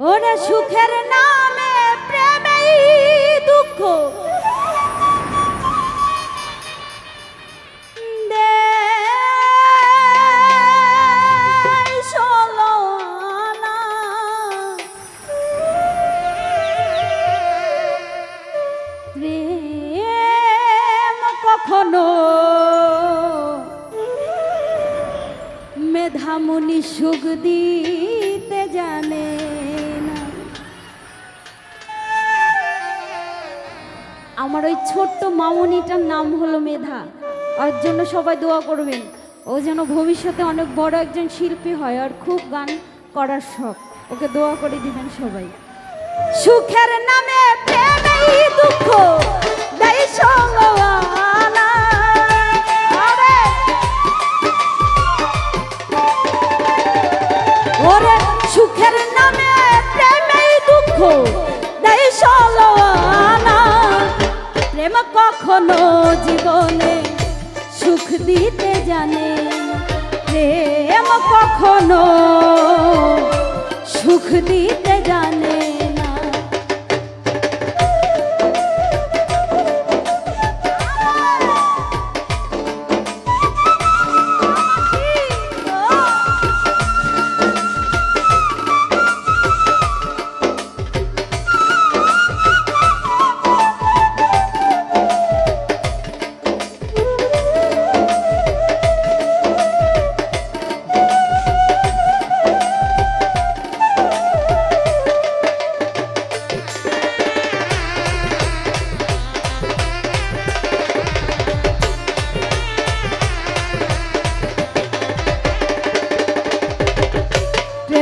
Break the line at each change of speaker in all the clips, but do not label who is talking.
ওরে সুখের নামে প্রেমেই দুঃখ। কখনো মেধামুনি সুখ আমার ওই ছোট্ট মামনিটার নাম হলো মেধা। ওর জন্য সবাই দোয়া করবেন। ও যেন ভবিষ্যতে অনেক বড় একজন শিল্পী হয় আর খুব গান করার শখ। ওকে দোয়া করে দিবেন সবাই। সুখের নামে প্রেমেই কখনো জীবনে সুখ দিতে জানে। প্রেম কখনো সুখ দিতে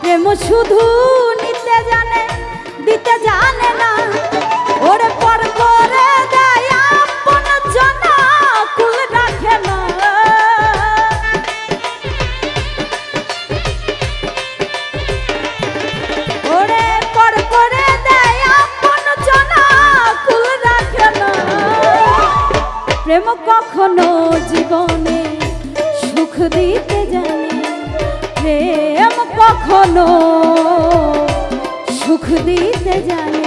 প্রেম শুধু নিতে জানে, দিতে জানে না। ওরে পর পর প্রেম কখনো জীবনে সুখ দিতে কখনো সুখ দিতে জানে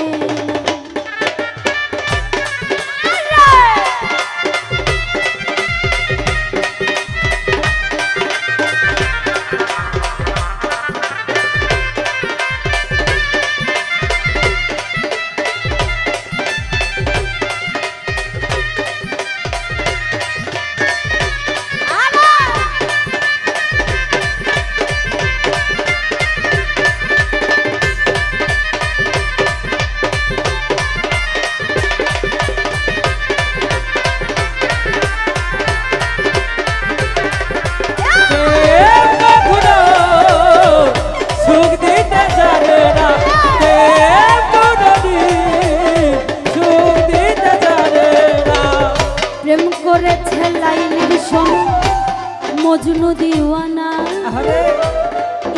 মজনু দিওয়ানা।
আরে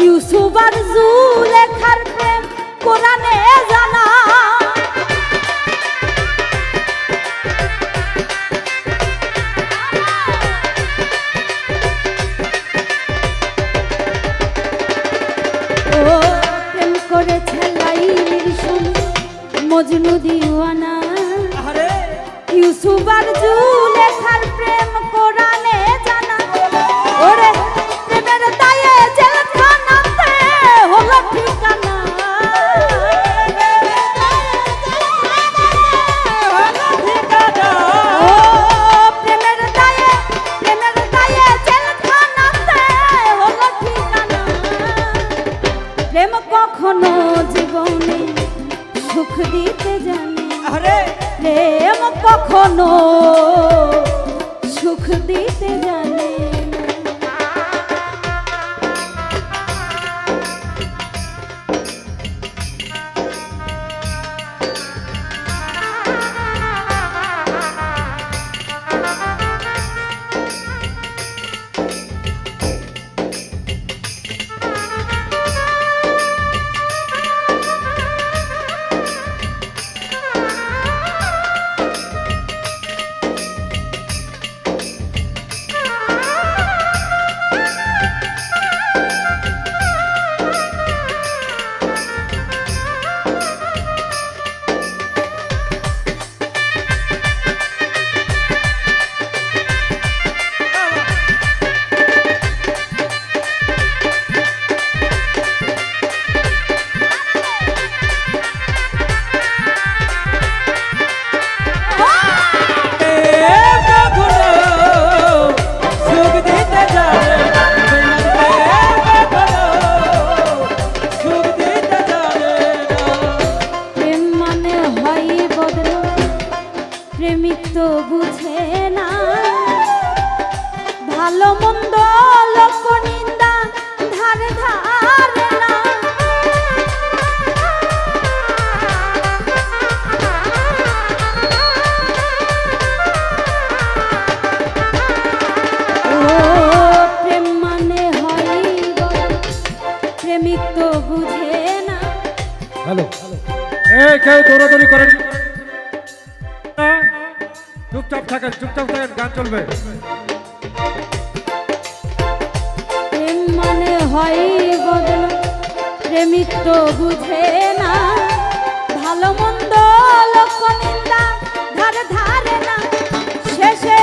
ইউসুফ আর জুলেখার প্রেম কোরআনে জানা। ও প্রেম করেছে লাইনের সঙ্গে মজনু দিওয়ানা।
আরে
ইউসুফ আর জুলেখার প্রেম কোরআনে কখনো নিত্য বুঝে না।
হ্যালো এ কেউ দৌড়াদৌড়ি করেন। চুপচাপ থাকেন চুপচাপ থাকেন গান চলবে।
প্রেম মানে হয় বদল প্রেমিক তো বুঝে না। ভালো মন্দ লক্ষ্য নিন্দা ধারে ধারে না। শেষে